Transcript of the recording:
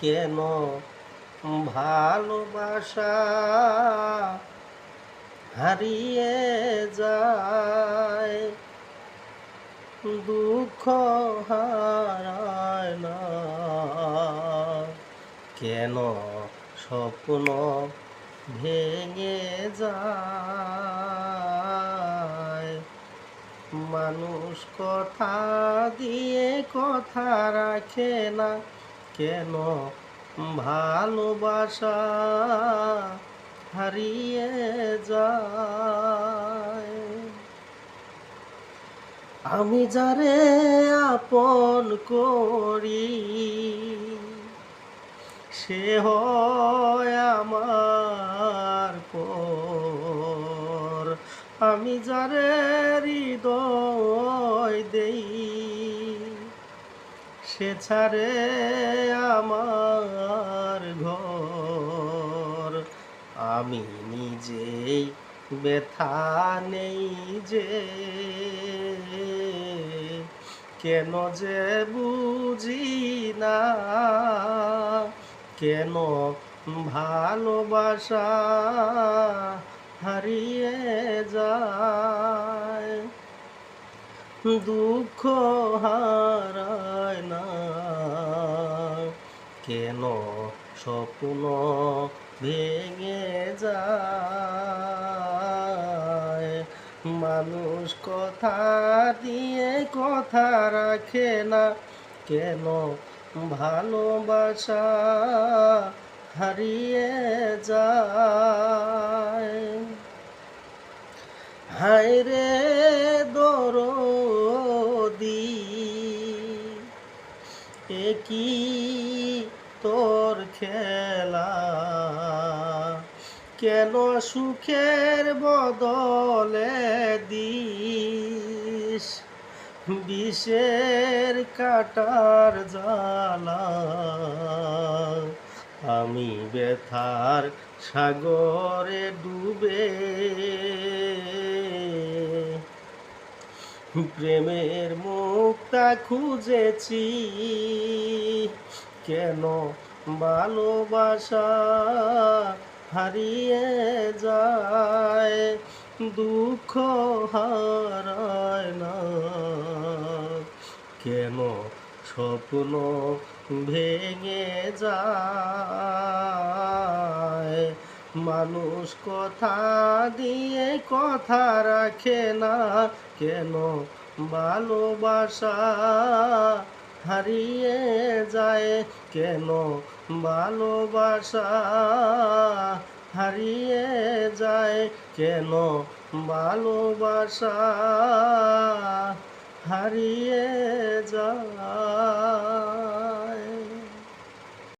কেন ভালোবাসা হারিয়ে যায়? দুঃখ হারায় না। কেন স্বপ্ন ভেঙে যায়? মানুষ কথা দিয়ে কথা রাখে না। কেন ভালোবাসা হারিয়ে যায়? আমি যারে আপন করি, সে হয় আমার পর। আমি যারে হৃদয় দেই সে ছাড়ে আমার ঘর। আমি নিজেই ব্যথা নেই যে কেন যে বুঝি না, কেন ভালোবাসা দুঃখ হারায় না। কেন স্বপ্ন ভেঙে যায়? মানুষ কথা দিয়ে কথা রাখে না। কেন ভালোবাসা হারিয়ে যায়? হায় রে একই তোর খেলা? কেন সুখের বদলে দিস? বিষের কাটার জ্বালা। আমি ব্যথার সাগরে ডুবে প্রেমের মুক্তা খুঁজেছি। কেন ভালোবাসা হারিয়ে যায়? দুঃখ হারায় না। কেন স্বপ্ন ভেঙে যায়? মানুষ কথা দিয়ে কথা রাখে না। কেন ভালোবাসা হারিয়ে যায় কেন? ভালোবাসা হারিয়ে যায় কেন? ভালোবাসা হারিয়ে যায়।